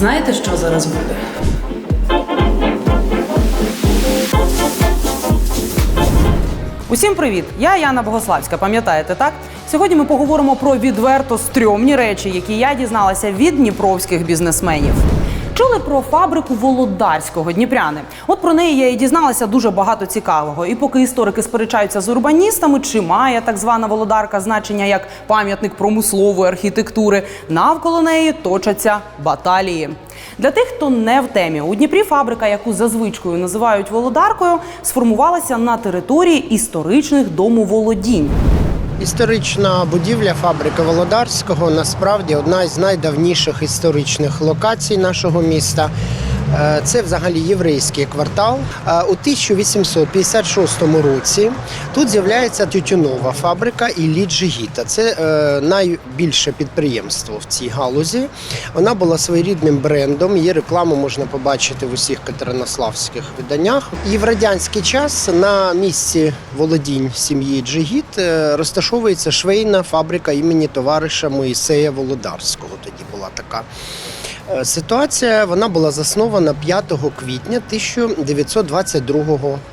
Знаєте, що зараз буде? Усім привіт! Я Яна Богославська. Пам'ятаєте, так? Сьогодні ми поговоримо про відверто стрьомні речі, які я дізналася від дніпровських бізнесменів. Чули про фабрику Володарського Дніпряни. От про неї я і дізналася дуже багато цікавого. І поки історики сперечаються з урбаністами, чи має так звана володарка значення як пам'ятник промислової архітектури, навколо неї точаться баталії. Для тих, хто не в темі, у Дніпрі фабрика, яку за звичкою називають володаркою, сформувалася на території історичних домоволодінь. Історична будівля фабрики Володарського насправді одна із найдавніших історичних локацій нашого міста. Е, Це взагалі єврейський квартал. Е, У 1856 році тут з'являється тютюнова фабрика Іллі Джигіта. Це е, найбільше підприємство в цій галузі. Вона була своєрідним брендом. Її рекламу можна побачити в усіх катеринославських виданнях. І в радянський час на місці володінь сім'ї Джигіт розташовується швейна фабрика імені товариша Моїсея Володарського. Тоді була така. Е, Ситуація вона була заснована 5 квітня 1922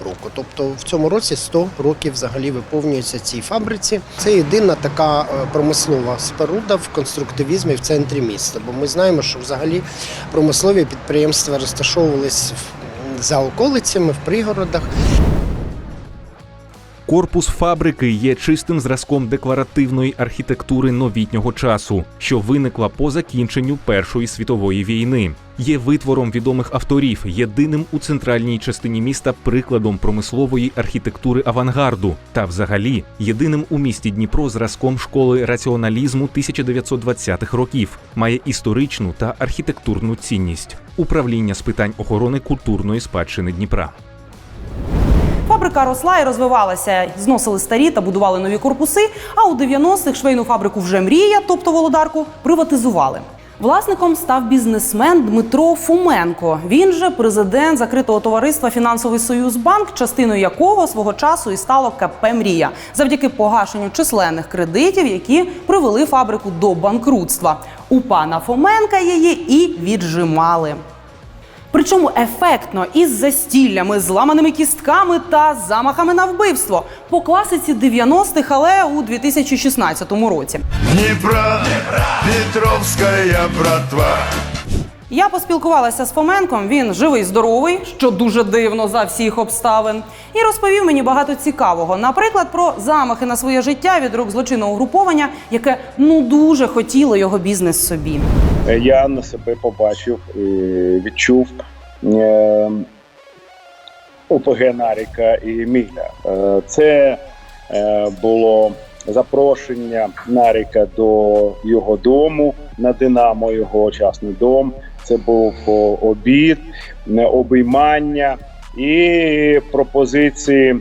року. Тобто в цьому році 100 років взагалі виповнюється цій фабриці. Це єдина така е, промислова споруда в конструктивізмі в центрі міста. Бо ми знаємо, що взагалі промислові підприємства розташовувались за околицями, в пригородах. Корпус фабрики є чистим зразком декларативної архітектури новітнього часу, що виникла по закінченню Першої світової війни. Є витвором відомих авторів, єдиним у центральній частині міста прикладом промислової архітектури авангарду, та взагалі єдиним у місті Дніпро зразком школи раціоналізму 1920-х років. Має історичну та архітектурну цінність. Управління з питань охорони культурної спадщини Дніпра. Фабрика росла і розвивалася, зносили старі та будували нові корпуси. А у 90-х швейну фабрику вже мрія, тобто володарку, приватизували. Власником став бізнесмен Дмитро Фуменко. Він же президент закритого товариства Фінансовий Союз Банк, частиною якого свого часу і стало КП Мрія, завдяки погашенню численних кредитів, які привели фабрику до банкрутства. У пана Фоменка її і віджимали. Причому ефектно із застіллями, зламаними кістками та замахами на вбивство по класиці 90-х, але у 2016 році. Дніпра, Дніпра Петровська братва. Я поспілкувалася з Фоменком. Він живий, здоровий, що дуже дивно за всіх обставин, і розповів мені багато цікавого. Наприклад, про замахи на своє життя від рук злочинного угруповання, яке ну дуже хотіло його бізнес собі. я на себе побачив і відчув е, ОПГ Наріка і Міля. Е, це е, було запрошення Наріка до його дому на Динамо, його частний дом. Це був обід, обіймання і пропозиції е,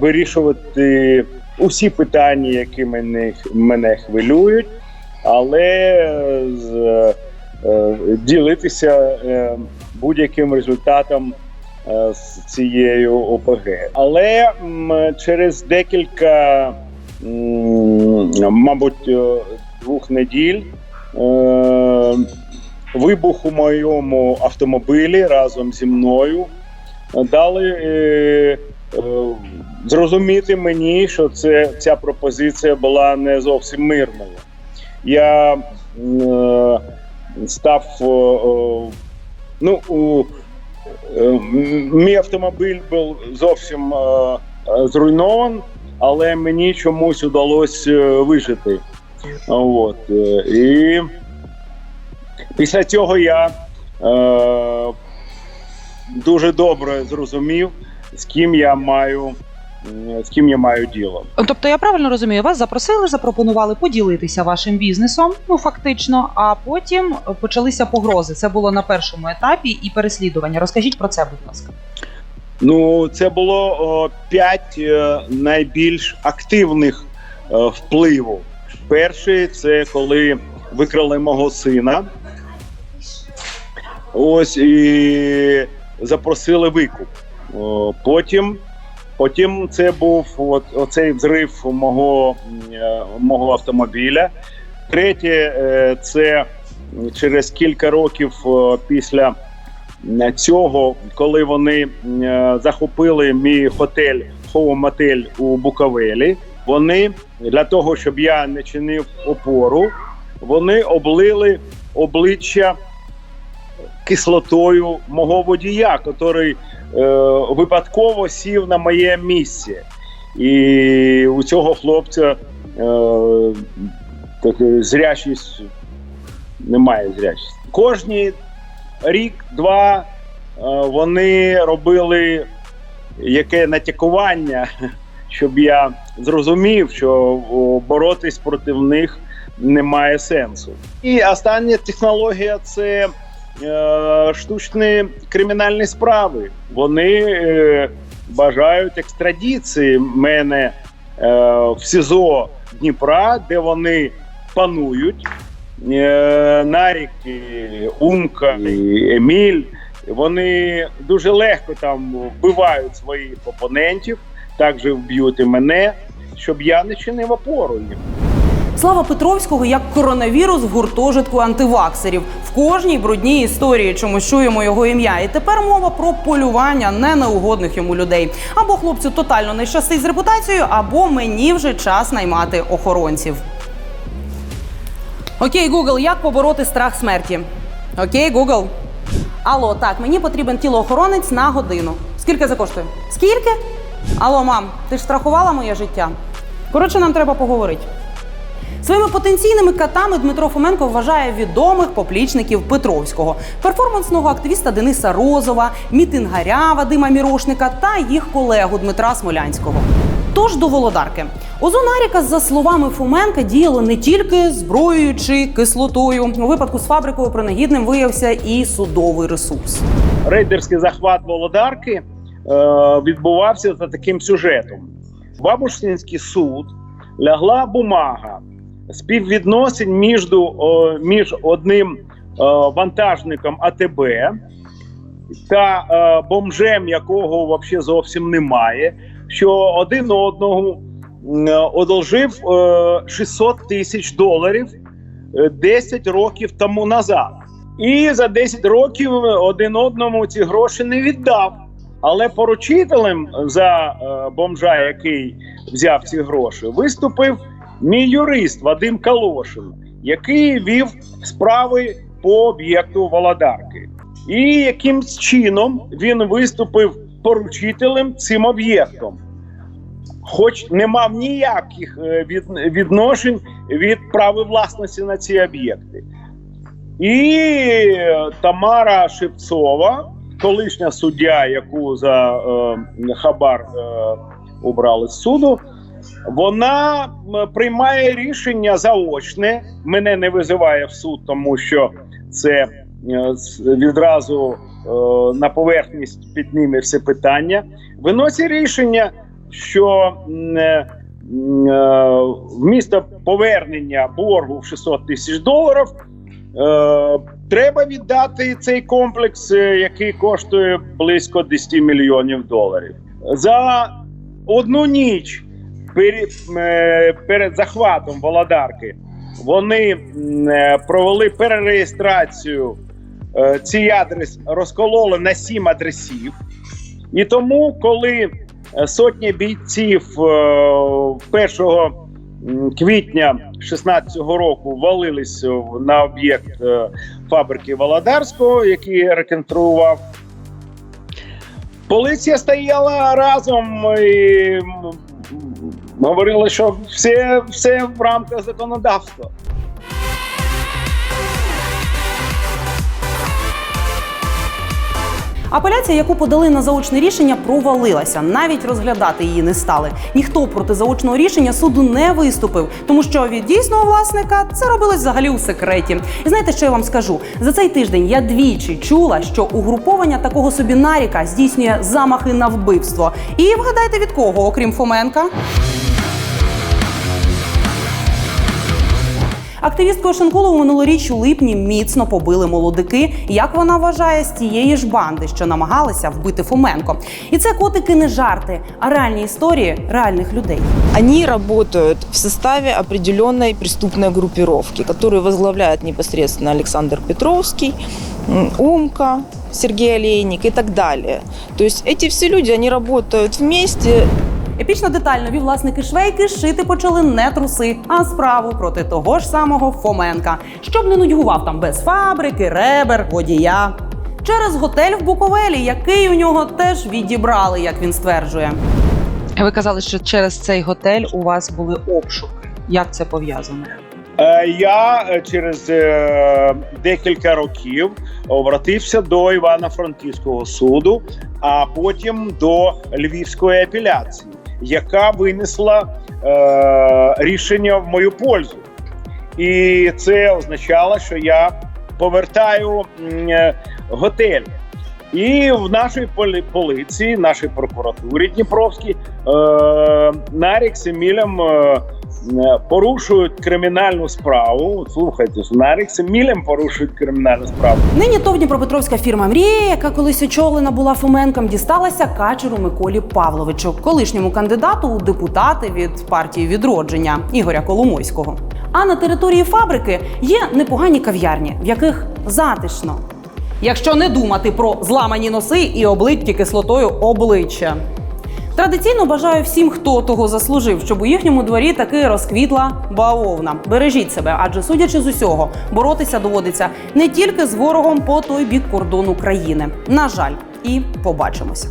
вирішувати усі питання, які мене, мене хвилюють але з, е, ділитися е, будь-яким результатом е, з цією ОПГ. Але м, через декілька, м, мабуть, е, двох неділь. е, Вибух у моєму автомобілі разом зі мною дали е, е, зрозуміти мені, що це ця пропозиція була не зовсім мирною я е, став е, е, ну у, е, мій автомобіль був зовсім е, е, зруйнован, але мені чомусь вдалося е, вижити. От, е, і після цього я е, дуже добре зрозумів, з ким я маю, з ким я маю діло. Тобто я правильно розумію, вас запросили, запропонували поділитися вашим бізнесом, ну фактично, а потім почалися погрози. Це було на першому етапі і переслідування. Розкажіть про це, будь ласка. Ну, це було о, п'ять е, найбільш активних е, впливу. Перший це коли викрали мого сина. Ось і запросили викуп. Потім, потім це був от, оцей взрив мого, е, мого автомобіля. Третє е, це через кілька років е, після е, цього, коли вони е, захопили мій готель Motel у Буковелі, вони для того, щоб я не чинив опору, вони облили обличчя кислотою мого водія, який е, випадково сів на моє місце. І у цього хлопця е, таке зрячість немає зрячості. Кожні рік-два е, вони робили яке натякування, щоб я зрозумів, що боротись проти них немає сенсу. І остання технологія це штучні кримінальні справи. Вони е, бажають екстрадиції мене е, в СІЗО Дніпра, де вони панують. Е, Нарік, Умка, Еміль. Вони дуже легко там вбивають своїх опонентів, також вб'ють і мене, щоб я не чинив опору їм. Слава Петровського як коронавірус в гуртожитку антиваксерів. В кожній брудній історії чомусь чуємо його ім'я. І тепер мова про полювання не неугодних йому людей. Або хлопцю тотально не щастить з репутацією, або мені вже час наймати охоронців. Окей, Google, як побороти страх смерті? Окей, Google. Алло, так, мені потрібен тілоохоронець на годину. Скільки це коштує? Скільки? Алло, мам, ти ж страхувала моє життя? Коротше, нам треба поговорити. Своїми потенційними катами Дмитро Фоменко вважає відомих поплічників Петровського, перформансного активіста Дениса Розова, мітингаря Вадима Мірошника та їх колегу Дмитра Смолянського. Тож до володарки. Озонаріка, за словами Фоменка, діяло не тільки зброєю чи кислотою. У випадку з фабрикою принагідним виявився і судовий ресурс. рейдерський захват Володарки е, відбувався за таким сюжетом. В Бабушкінський суд лягла бумага співвідносин між, між одним е, вантажником АТБ та е, бомжем, якого взагалі зовсім немає, що один одного одолжив е, 600 тисяч доларів е, 10 років тому назад. І за 10 років один одному ці гроші не віддав. Але поручителем за е, бомжа, який взяв ці гроші, виступив мій юрист Вадим Калошин, який вів справи по об'єкту Володарки. І якимсь чином він виступив поручителем цим об'єктом, хоч не мав ніяких е, відношень від права власності на ці об'єкти. І Тамара Шевцова, колишня суддя, яку за е, хабар е, убрали з суду, вона приймає рішення заочне. Мене не визиває в суд, тому що це е, відразу е, на поверхність підніме все питання. Виносить рішення, що е, вмісто повернення боргу в 600 тисяч доларів. Треба віддати цей комплекс, який коштує близько 10 мільйонів доларів. За одну ніч перед захватом Володарки вони е, провели перереєстрацію. Е, Ці адрес розкололи на сім адресів. І тому, коли е, сотні бійців е, 1 квітня 16-го року валились на об'єкт е, фабрики Володарського, який реконструював. Поліція стояла разом і м, що все, все в рамках законодавства. Апеляція, яку подали на заочне рішення, провалилася. Навіть розглядати її не стали. Ніхто проти заочного рішення суду не виступив, тому що від дійсного власника це робилось взагалі у секреті. І знаєте, що я вам скажу? За цей тиждень я двічі чула, що угруповання такого собі наріка здійснює замахи на вбивство. І вгадайте від кого, окрім Фоменка? Активістку Ошенкулову минулоріч у липні міцно побили молодики, як вона вважає, з тієї ж банди, що намагалися вбити Фоменко. І це котики не жарти, а реальні історії реальних людей. Они работают в составе определенной преступной группировки, которую возглавляет непосредственно Александр Петровский, м, Умка, Сергей Олейник и так далее. То есть эти все люди, они работают вместе, Епічно детально нові власники швейки шити почали не труси, а справу проти того ж самого Фоменка, щоб не нудьгував там без фабрики, ребер, водія. Через готель в Буковелі, який у нього теж відібрали, як він стверджує. Ви казали, що через цей готель у вас були обшуки. Як це пов'язано? Е, Я е, через е, декілька років обратився до Івано-Франківського суду, а потім до Львівської апеляції, яка винесла е, рішення в мою пользу. І це означало, що я повертаю е, готель. І в нашій полі- поліції, нашій прокуратурі Дніпровській, е, Нарік Семілям. Е, порушують кримінальну справу. Слухайте, з Нарік порушують кримінальну справу. Нині то Дніпропетровська фірма Мрія, яка колись очолена була Фоменком, дісталася качеру Миколі Павловичу, колишньому кандидату у депутати від партії відродження Ігоря Коломойського. А на території фабрики є непогані кав'ярні, в яких затишно. Якщо не думати про зламані носи і облиті кислотою обличчя. Традиційно бажаю всім, хто того заслужив, щоб у їхньому дворі таки розквітла бавовна. Бережіть себе, адже судячи з усього, боротися доводиться не тільки з ворогом по той бік кордону країни. На жаль, і побачимося.